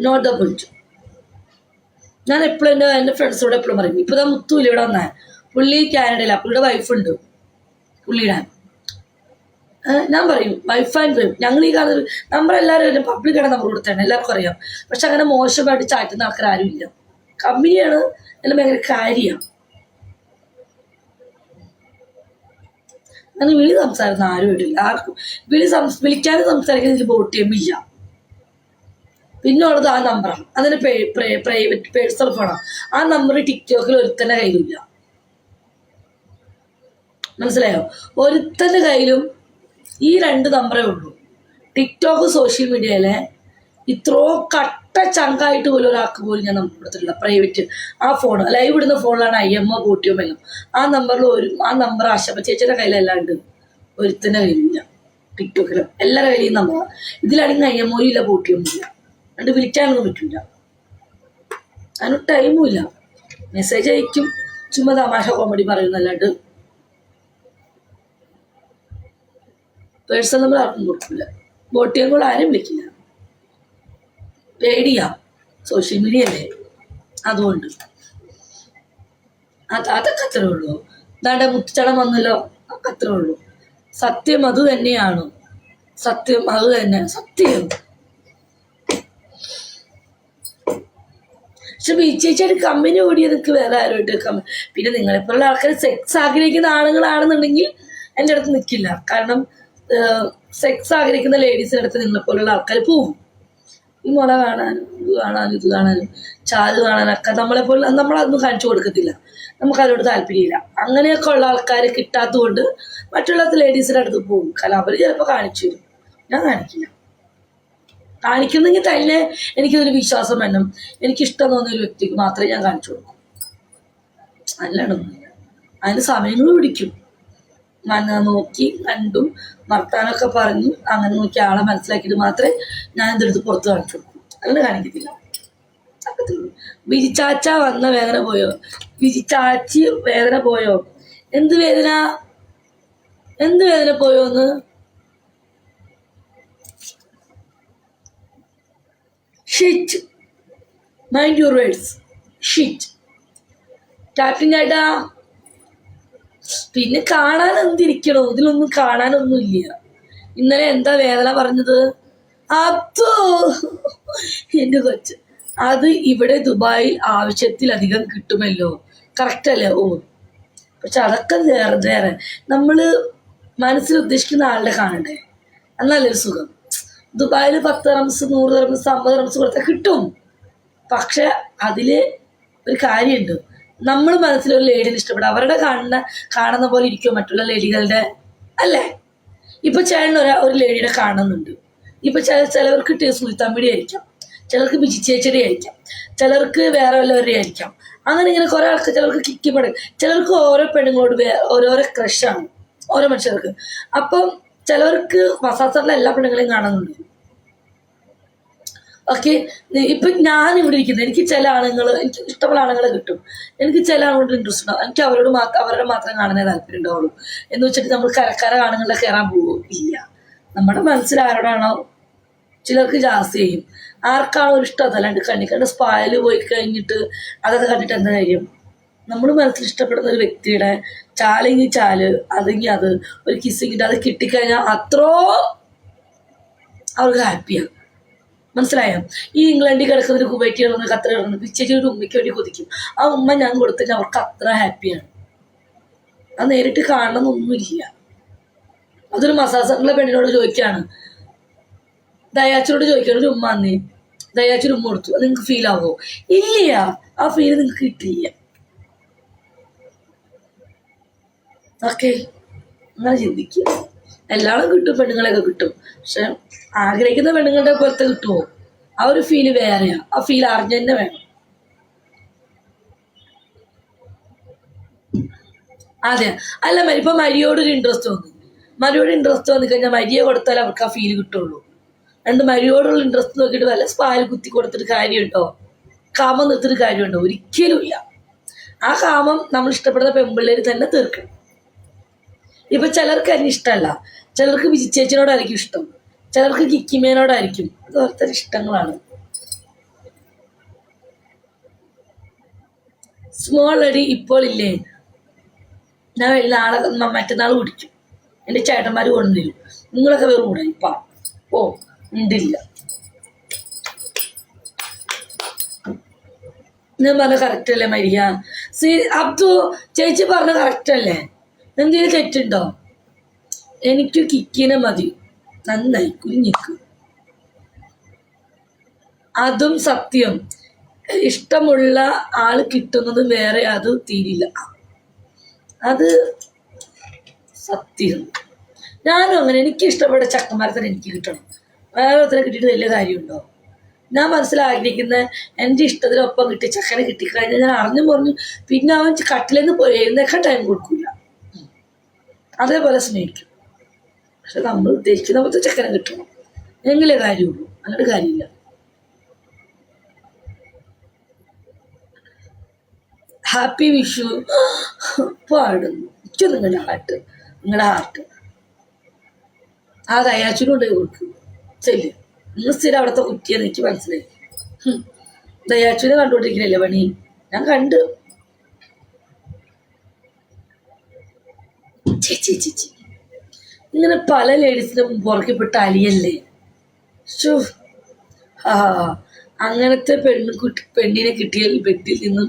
Not point ഞാൻ എപ്പോഴും എന്റെ എന്റെ ഫ്രണ്ട്സോട് എപ്പോഴും പറയും. ഇപ്പോൾ ഇതാ മുത്തൂല ഇവിടെ വന്നേ. പുള്ളി കാനഡയിലാണ് പുള്ളിയുടെ വൈഫുണ്ട് പുള്ളിയുടെ. ഏഹ് ഞാൻ പറയും. വൈഫ് ആൻഡ് ഞങ്ങൾ ഈ കാണുന്ന നമ്മളെല്ലാവരും പബ്ലിക്കാണ് നമ്മൾ കൊടുത്തതാണ് എല്ലാവർക്കും അറിയാം. പക്ഷെ അങ്ങനെ മോശമായിട്ട് ചാറ്റുന്ന ആൾക്കാർ ആരും ഇല്ല. കമ്പനിയാണ് എല്ലാം ഭയങ്കര കാര്യമാണ് അങ്ങനെ വിളി സംസാരിക്കുന്ന ആരും ഇടില്ല ആർക്കും വിളി സംസ് വിളിക്കാതെ സംസാരിക്കുന്ന എനിക്ക് ചെയ്യുമില്ല പിന്നെ ഉള്ളത് ആ നമ്പറാണ് അതിന് പ്രൈവറ്റ് പേഴ്സണൽ ഫോണാണ് ആ നമ്പർ ടിക്ടോക്കിൽ ഒരുത്തന്റെ കയ്യിലില്ല. മനസ്സിലായോ? ഒരുത്തന്റെ കയ്യിലും ഈ രണ്ട് നമ്പറേ ഉള്ളൂ. ടിക്ടോക്ക് സോഷ്യൽ മീഡിയയിലെ ഇത്രോ കട്ട ചങ്കായിട്ട് പോലും ഒരാൾക്ക് പോലും ഞാൻ നമ്പർ കൊടുത്തിട്ടില്ല. പ്രൈവറ്റ് ആ ഫോൺ ലൈവ് ഇടുന്ന ഫോണിലാണ് ഐ എം ഒ കൂട്ടിയോ എല്ലാം ആ നമ്പറിൽ ഒരു ആ നമ്പർ ആശപ്പ ചേച്ചിയുടെ കയ്യിലല്ലാണ്ട് ഒരുത്തന്റെ കയ്യിലില്ല. ടിക്ടോക്കിലും എല്ലാവരുടെ കയ്യിലും നമ്പറാണ് ഇതിലാണെങ്കിൽ ഐ എം ഒ ഇല്ല ബോട്ടിയോ ഇല്ല അതുകൊണ്ട് വിളിക്കാനൊന്നും പറ്റില്ല അതിന് ടൈമും ഇല്ല. മെസ്സേജ് അയക്കും. ചുമ്മാ തമാശ കോമഡി പറയുന്നല്ലാണ്ട്. പേഴ്സണൽ നമ്പർ ആർക്കും കൊടുക്കില്ല ബോട്ടിയും കൂടെ ആരും വിളിക്കില്ല. പേടിയാ. സോഷ്യൽ മീഡിയ അല്ലേ? അതുകൊണ്ട്. അത് അതൊക്കെ അത്രേ ഉള്ളൂ. ദാണ്ട മുത്തച്ചടം വന്നല്ലോ. അത്രേ ഉള്ളൂ. സത്യം അത് തന്നെയാണ്. സത്യം അത് തന്നെ. സത്യം. പക്ഷെ ബീച്ചേച്ചിയുടെ കമ്പനി ഓടി എനിക്ക് വേറെ ആരോട്ട് കമ്പനി പിന്നെ നിങ്ങളെപ്പോലുള്ള ആൾക്കാർ സെക്സ് ആഗ്രഹിക്കുന്ന ആളുകളാണെന്നുണ്ടെങ്കിൽ എന്റെ അടുത്ത് നിൽക്കില്ല കാരണം സെക്സ് ആഗ്രഹിക്കുന്ന ലേഡീസിന്റെ അടുത്ത് നിങ്ങളെപ്പോലുള്ള ആൾക്കാർ പോവും. ഈ മുള കാണാനും ഇത് കാണാനും ഇത് കാണാനും ചാൽ കാണാനൊക്കെ നമ്മളെപ്പോലെ നമ്മളതൊന്നും കാണിച്ചു കൊടുക്കത്തില്ല. നമുക്ക് അതിനോട് താല്പര്യമില്ല. അങ്ങനെയൊക്കെ ഉള്ള ആൾക്കാർ കിട്ടാത്തതുകൊണ്ട് മറ്റുള്ള ലേഡീസിന്റെ അടുത്ത് പോകും കാരണം അവർ ചിലപ്പോൾ കാണിച്ചു തരും. ഞാൻ കാണിക്കില്ല. കാണിക്കുന്നെങ്കിൽ തന്നെ എനിക്കതൊരു വിശ്വാസം വേണം എനിക്കിഷ്ടം തോന്നിയ ഒരു വ്യക്തിക്ക് മാത്രമേ ഞാൻ കാണിച്ചു കൊടുക്കൂ. അല്ലാണ്ടൊന്നുമില്ല അതിന് സമയങ്ങൾ പിടിക്കും. ഞാൻ നോക്കി കണ്ടും വർത്താനൊക്കെ പറഞ്ഞു അങ്ങനെ നോക്കി ആളെ മനസ്സിലാക്കിയിട്ട് മാത്രമേ ഞാൻ ഇതെടുത്ത് പുറത്ത് കാണിച്ചു കൊടുക്കൂ. അങ്ങനെ കാണിക്കത്തില്ല. വിരിച്ചാച്ച വന്ന വേദന പോയോ? വിരിച്ചാച്ചി വേദന പോയോ? എന്ത് വേദന? എന്ത് വേദന പോയോ എന്ന് shit mind your words shit tapping ആയിട്ടാ പിന്നെ കാണാൻ എന്തിരിക്കണോ ഇതിലൊന്നും കാണാനൊന്നും ഇല്ല ഇന്നലെ എന്താ വേദന പറഞ്ഞത്? അപ്പോ എന്റെ കൊച്ച് അത് ഇവിടെ ദുബായിൽ ആവശ്യത്തിലധികം കിട്ടുമല്ലോ? കറക്റ്റ് അല്ലേ? ഓ. പക്ഷെ അതൊക്കെ വേറെ വേറെ. നമ്മൾ മനസ്സിൽ ഉദ്ദേശിക്കുന്ന ആളുടെ കാണണ്ടേ? എന്നാലൊരു സുഖം. ദുബായിൽ പത്ത് റംസ് നൂറ് റംസ് അമ്പത് റംസ് കൊടുത്താൽ കിട്ടും. പക്ഷെ അതിൽ ഒരു കാര്യമുണ്ട്. നമ്മൾ മനസ്സിലൊരു ലേഡിനെ ഇഷ്ടപ്പെടും. അവരുടെ കാണുന്ന കാണുന്ന പോലെ ഇരിക്കും മറ്റുള്ള ലേഡികളുടെ അല്ലേ? ഇപ്പൊ ചേട്ടൻ ഒരു ഒരു ലേഡിയുടെ കാണുന്നുണ്ട്. ഇപ്പൊ ചില ചിലവർക്ക് ടി- സുൽത്താൻപിടി ആയിരിക്കാം. ചിലർക്ക് ബിജി ചേച്ചിയുടെ ആയിരിക്കാം. ചിലർക്ക് വേറെ വല്ലവരുടെ ആയിരിക്കാം. അങ്ങനെ ഇങ്ങനെ കുറെ ആൾക്ക് ചിലർക്ക് കിക്കിപ്പെടും. ചിലർക്ക് ഓരോ പെണ്ണുങ്ങളോട് ഓരോരോ ക്രഷാണ് ഓരോ മനുഷ്യർക്ക്. അപ്പം ചിലവർക്ക് വസാസറിലെ എല്ലാ പെണ്ണുങ്ങളെയും കാണുന്നുണ്ട്. ഓക്കെ ഇപ്പൊ ഞാൻ ഇവിടെ ഇരിക്കുന്നത്. എനിക്ക് ചില ആണുങ്ങൾ എനിക്ക് ഇഷ്ടമുള്ള ആണുങ്ങളെ കിട്ടും. എനിക്ക് ചില ആളുകളോട് ഇൻട്രസ്റ്റ് ഉണ്ടാവും എനിക്ക് അവരോട് മാത്രം അവരുടെ മാത്രം കാണുന്നേ താല്പര്യം ഉണ്ടാവുള്ളൂ. എന്ന് വെച്ചിട്ട് നമ്മൾ കരക്കാര ആണുങ്ങളെ കയറാൻ പോവോ ഇല്ല നമ്മുടെ മനസ്സിൽ ആരോടാണോ ചിലർക്ക് ജാസ്തി ചെയ്യും ആർക്കാണോ ഒരു ഇഷ്ടം? അതല്ലാണ്ട് കണ്ണിക്കണ്ട് സ്പായൽ പോയി കഴിഞ്ഞിട്ട് അതൊക്കെ കണ്ടിട്ട് എന്താ കാര്യം? നമ്മൾ മനസ്സിൽ ഇഷ്ടപ്പെടുന്ന ഒരു വ്യക്തിയുടെ ചാലെങ്കിൽ ചാൽ അതെങ്കിൽ അത് ഒരു കിസ്സിങ്ങിട്ട് അത് കിട്ടിക്കഴിഞ്ഞാൽ അത്രോ അവർക്ക് ഹാപ്പിയാണ് മനസ്സിലായോ? ഈ ഇംഗ്ലണ്ടിൽ കിടക്കുന്ന ഒരു കുവൈറ്റ് കിടന്ന് ഖത്തർ കിടന്ന് പിച്ചയ്ക്ക് ഒരു ഉമ്മയ്ക്ക് വേണ്ടി കൊതിക്കും. ആ ഉമ്മ ഞാൻ കൊടുത്തിട്ട് അവർക്ക് അത്ര ഹാപ്പിയാണ് അത് നേരിട്ട് കാണണമെന്നൊന്നുമില്ല അതൊരു മസാസറിലെ പെണ്ണിനോട് ചോദിക്കുകയാണ് ദയാച്ചിനോട് ചോദിക്കുകയാണ് ഒരു ഉമ്മ അന്നേ ദയാച്ചൊരു ഉമ്മ കൊടുത്തു. അത് നിങ്ങൾക്ക് ഫീൽ ആവുമോ ഇല്ല. ആ ഫീൽ നിങ്ങൾക്ക് കിട്ടില്ല ഓക്കെ. അങ്ങനെ ചിന്തിക്കുക എല്ലാവരും കിട്ടും പെണ്ണുങ്ങളെയൊക്കെ കിട്ടും. പക്ഷെ ആഗ്രഹിക്കുന്ന പെണ്ണുങ്ങളുടെ പുറത്ത് കിട്ടുമോ ആ ഒരു ഫീൽ വേറെയാ. ആ ഫീൽ അറിഞ്ഞ തന്നെ വേണം. അതെ. അല്ല മരി ഇപ്പൊ മരിയോടൊരു ഇൻട്രസ്റ്റ് വന്നു. മരിയോട് ഇൻട്രസ്റ്റ് വന്നു കഴിഞ്ഞാൽ മരിയെ കൊടുത്താൽ അവർക്ക് ആ ഫീൽ കിട്ടുള്ളൂ. രണ്ട് മരിയോടുള്ള ഇൻട്രസ്റ്റ് നോക്കിയിട്ട് വല്ല സ്പാൽ കുത്തി കൊടുത്തിട്ട് കാര്യമുണ്ടോ? കാമം നിർത്തിട്ട് കാര്യമുണ്ടോ? ഒരിക്കലും ഇല്ല. ആ കാമം നമ്മൾ ഇഷ്ടപ്പെടുന്ന പെമ്പിള്ളേര് തന്നെ തീർക്കണം ഇപ്പൊ ചിലർക്ക് അതിന് ഇഷ്ടമല്ല. ചിലർക്ക് വിജിച്ചേച്ചിനോടായിരിക്കും ഇഷ്ടം. ചിലർക്ക് കിക്കിമേനോടായിരിക്കും. അതോർത്തെ ഇഷ്ടങ്ങളാണ്. സ്മോൾ അടി ഇപ്പോൾ ഇല്ലേ? ഞാൻ നാളെ മറ്റന്നാൾ കുടിക്കും എന്റെ ചേട്ടന്മാർ കൊണ്ടുവരും നിങ്ങളൊക്കെ വേറെ കൂടെ ഇപ്പം ഓ ഉണ്ടില്ല. ഞാൻ പറഞ്ഞ കറക്റ്റ് അല്ലേ മരിയ? സീ അബ്ദു ചേച്ചി പറഞ്ഞ കറക്റ്റ് അല്ലേ? എന്തെങ്കിലും തെറ്റുണ്ടോ? എനിക്ക് കിക്കിനെ മതി. നന്നായി കുഞ്ഞിക്ക് അതും സത്യം. ഇഷ്ടമുള്ള ആൾ കിട്ടുന്നത് വേറെ അത് തീരില്ല. അത് സത്യം. ഞാനും അങ്ങനെ എനിക്ക് ഇഷ്ടപ്പെട്ട ചക്കന്മാരെ തന്നെ എനിക്ക് കിട്ടണം. വേറെ ഒത്തിരി കിട്ടിയിട്ട് വലിയ കാര്യമുണ്ടോ? ഞാൻ മനസ്സിലാഗ്രഹിക്കുന്ന എന്റെ ഇഷ്ടത്തിനൊപ്പം കിട്ടി ചക്കനെ കിട്ടിക്കഴിഞ്ഞാൽ ഞാൻ അറിഞ്ഞു പറഞ്ഞു പിന്നെ അവൻ കട്ടിലെന്ന് പോയി ടൈം കൊടുക്കില്ല അതേപോലെ സ്നേഹിക്കും. പക്ഷെ നമ്മൾ ഉദ്ദേശിക്കുന്ന പോലത്തെ ചക്കരം കിട്ടണം. എങ്കിലേ കാര്യമുള്ളൂ. അങ്ങനെ കാര്യമില്ല. ഹാപ്പി വിഷു പാടുന്നു. എനിക്ക് നിങ്ങളുടെ ഹാർട്ട് നിങ്ങളുടെ ഹാർട്ട് ആ ദയാച്ചിനും കൊണ്ടുപോയി കൊടുക്കും. ചെല്ല്. നിങ്ങൾ സ്ഥിരം അവിടുത്തെ കുറ്റിയെന്ന് എനിക്ക് മനസ്സിലായി. ദയാച്ചിനെ കണ്ടുകൊണ്ടിരിക്കണല്ലേ പണി? ഞാൻ കണ്ടു ഇങ്ങനെ പല ലേഡീസിനും പുറക്കിപ്പെട്ട അലിയല്ലേ? ശോ. ആ അങ്ങനത്തെ പെണ്ണു കുട്ടി പെണ്ണിനെ കിട്ടിയ ബെഡിൽ നിന്നും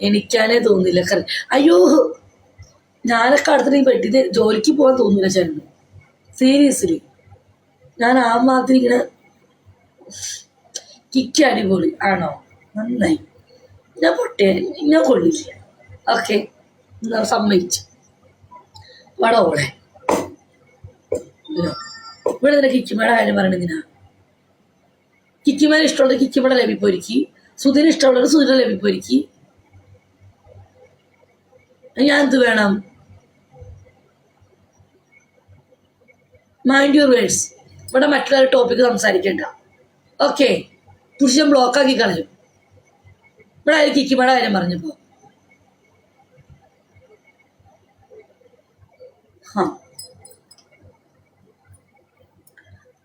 എനിക്കാനേ തോന്നില്ല. കറി. അയ്യോ ഞാനൊക്കെ അടുത്തിട്ട് ഈ ബെഡിന് ജോലിക്ക് പോകാൻ തോന്നില്ല ചേട്ടന്. സീരിയസ്ലി. ഞാൻ ആ മാതിരി ഇങ്ങനെ കിക്ക് അടിപൊളി. ആണോ? നന്നായി. ഞാൻ പൊട്ടേ ഞാൻ കൊള്ളില്ല. ഓക്കെ. സമ്മതിച്ചു. വട ഇല്ല. ഇവിടെ നിന്നെ കിക്കിമയുടെ കാര്യം പറയണെന്തിനാ കിക്കിമേനെ ഇഷ്ടമുള്ളത് കിക്കിമയുടെ ലഭിപ്പൊരുക്കി സുധിന് ഇഷ്ടമുള്ളത് സുധിനെ ലഭിപ്പൊരുക്കി ഞാൻ എന്ത് വേണം? മൈൻഡ് യുവർ വേഴ്സ് ഇവിടെ മറ്റുള്ള ടോപ്പിക്ക് സംസാരിക്കണ്ട. ഓക്കെ പുരുഷൻ ബ്ലോക്കാക്കി കളയും ഇവിടെ ആയിരിക്കും കിക്കിമയുടെ കാര്യം പറഞ്ഞപ്പോ? ഹാ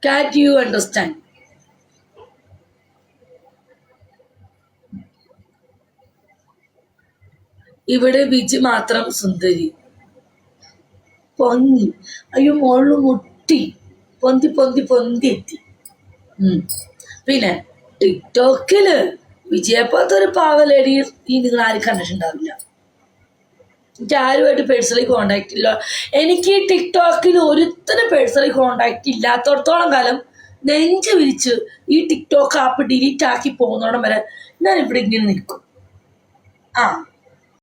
കാറ്റ് യു അണ്ടർസ്റ്റാൻഡ് ഇവിടെ ബിജി മാത്രം സുന്ദരി. പൊങ്ങി അയ്യോ മോൾ മുട്ടി. പൊന്തി പൊന്തി പൊന്തി എത്തി. പിന്നെ ടിക്ടോക്കിൽ വിജയപ്പോലത്തെ ഒരു പാവലേടി ഈ നിങ്ങൾ ആരും കണ്ടിട്ടുണ്ടാവില്ല. ആരുമായിട്ട് പേഴ്സണലി കോണ്ടാക്ട് ഇല്ല. എനിക്ക് ടിക്ടോക്കിൽ ഒരുത്തരം പേഴ്സണലി കോണ്ടാക്ട് ഇല്ലാത്തടത്തോളം കാലം നെഞ്ച് വിരിച്ച് ഈ ടിക്ടോക്ക് ആപ്പ് ഡിലീറ്റ് ആക്കി പോകുന്നോടം വരെ ഞാൻ ഇവിടെ ഇങ്ങനെ നിൽക്കും. ആ.